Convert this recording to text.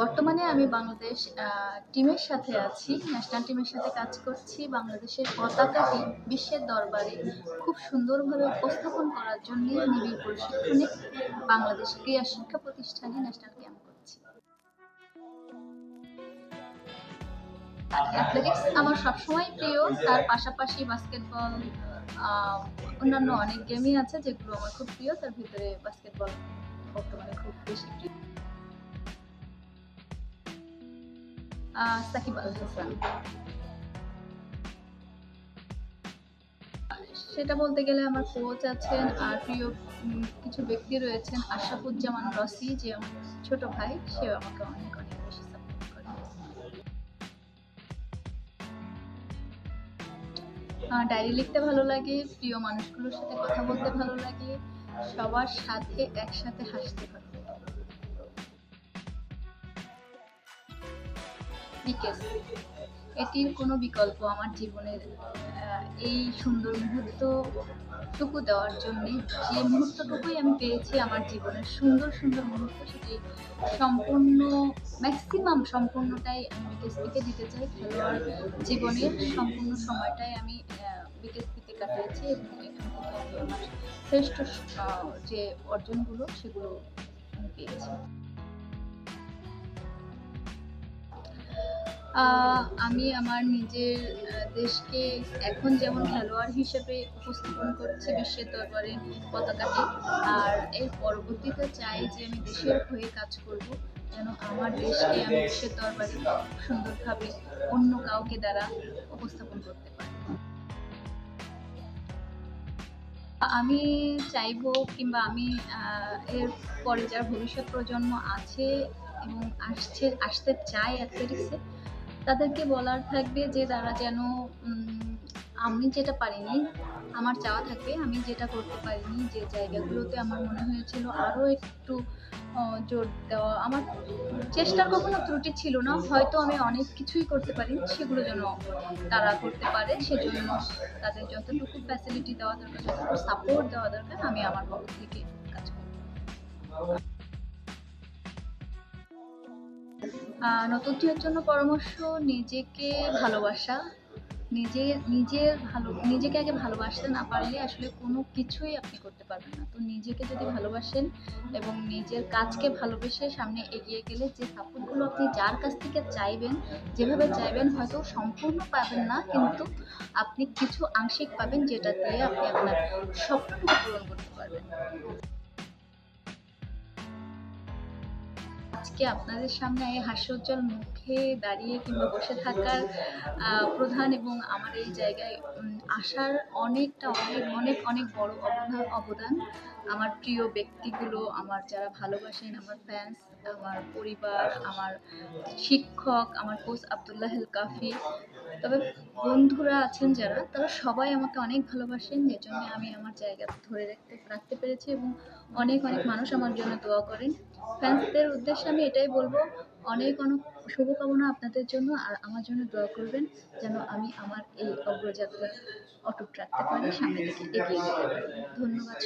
বর্তমানে আমি বাংলাদেশ টিমের সাথে আছি ন্যাশনাল টিমের সাথে কাজ করছি। বাংলাদেশের পতাকাটি বিশ্বের দরবারে খুব সুন্দরভাবে উপস্থাপন করার জন্য নিবিড় প্রশিক্ষণে বাংলাদেশ ক্রীড়া শিক্ষা প্রতিষ্ঠানে ন্যাশনাল ক্যাম্প করছি। অ্যাথলেটিক্স আমার সবসময় প্রিয়, তার পাশাপাশি বাস্কেটবল অন্যান্য অনেক গেমই আছে যেগুলো আমার খুব প্রিয়, তার ভিতরে বাস্কেটবল বর্তমানে খুব বেশি প্রিয়। সাকিব আল হাসান সেটা বলতে গেলে আমার কোচ আছেন আর প্রিয় কিছু ব্যক্তি রয়েছেন আশরাফুজ্জামান রসি, যে আমার ছোট ভাই, সেও আমাকে অনেক অনেক বেশি সাপোর্ট করে। ডায়েরি লিখতে ভালো লাগে, প্রিয় মানুষগুলোর সাথে কথা বলতে ভালো লাগে, সবার সাথে একসাথে হাসতে ভালো বিকেশ এটির কোনো বিকল্প আমার জীবনের এই সুন্দর মুহূর্তটুকু দেওয়ার জন্যে, যে মুহূর্তটুকুই আমি পেয়েছি আমার জীবনের সুন্দর সুন্দর মুহূর্ত, সেটি সম্পূর্ণ ম্যাক্সিমাম সম্পূর্ণটাই আমি বিকেএসপিকে দিতে চাই। খেলোয়াড় জীবনের সম্পূর্ণ সময়টাই আমি বিকেএসপিতে কাটিয়েছি এবং এখান থেকে আমি আমার শ্রেষ্ঠ যে অর্জনগুলো, সেগুলো আমি পেয়েছি। আমি আমার নিজের দেশকে এখন যেমন খেলোয়াড় হিসেবে উপস্থাপন করছি বিশ্বের দরবারে পতাকাটি আর এর পরবর্তীতে চাই যে আমি দেশের হয়ে কাজ করব, যেন আমার দেশকে আমি বিশ্বের দরবারে সুন্দরভাবে অন্য কাউকে দ্বারা উপস্থাপন করতে পারি। আমি চাইব কিংবা আমি এর পরে যার ভবিষ্যৎ প্রজন্ম আছে এবং আসছে, আসতে চায় অ্যাথলেটিক্সে তাদেরকে বলার থাকবে যে তারা যেন আমি যেটা পারিনি, আমার চাওয়া থাকবে আমি যেটা করতে পারিনি যে জায়গাগুলোতে আমার মনে হয়েছিল আরও একটু জোর দেওয়া, আমার চেষ্টার কখনো ত্রুটি ছিল না, হয়তো আমি অনেক কিছুই করতে পারি, সেগুলো যেন তারা করতে পারে, সেজন্য তাদের যতটুকু ফ্যাসিলিটি দেওয়া দরকার, যতটুকু সাপোর্ট দেওয়া দরকার, আমি আমার পক্ষ থেকে কাজ করব। নতুনটির জন্য পরামর্শ, নিজেকে ভালোবাসা, নিজে নিজের ভালো, নিজেকে আগে ভালোবাসতে না পারলে আসলে কোনো কিছুই আপনি করতে পারবেন না। তো নিজেকে যদি ভালোবাসেন এবং নিজের কাজকে ভালোবেসে সামনে এগিয়ে গেলে যে সাপোর্টগুলো আপনি যার কাছ থেকে চাইবেন, যেভাবে চাইবেন হয়তো সম্পূর্ণ পাবেন না, কিন্তু আপনি কিছু আংশিক পাবেন যেটা দিয়ে আপনি আপনার স্বপ্নটুকু পূরণ করতে আজকে আপনাদের সামনে এই হাস্যোজ্জ্বল মুখে দাঁড়িয়ে কিংবা বসে থাকার প্রধান এবং আমার এই জায়গায় আসার অনেকটা অনেক অনেক অনেক বড় অবদান অবদান আমার প্রিয় ব্যক্তিগুলো, আমার যারা ভালোবাসেন, আমার ফ্যান্স আমার পরিবার, আমার শিক্ষক, আমার কোচ আবদুল্লাহ কাফি তবে বন্ধুরা আছেন যারা, তারা সবাই আমাকে অনেক ভালোবাসেন যে জন্য আমি আমার জায়গা ধরে রাখতে রাখতে পেরেছি এবং অনেক অনেক মানুষ আমার জন্য দোয়া করেন। ফ্যান্সদের উদ্দেশ্যে আমি এটাই বলব, অনেক অনেক শুভকামনা আপনাদের জন্য আর আমার জন্য দোয়া করবেন যেন আমি আমার এই অগ্রযাত্রা অটুট রাখতে পারি, সামনের দিকে এগিয়ে যেতে পারি। ধন্যবাদ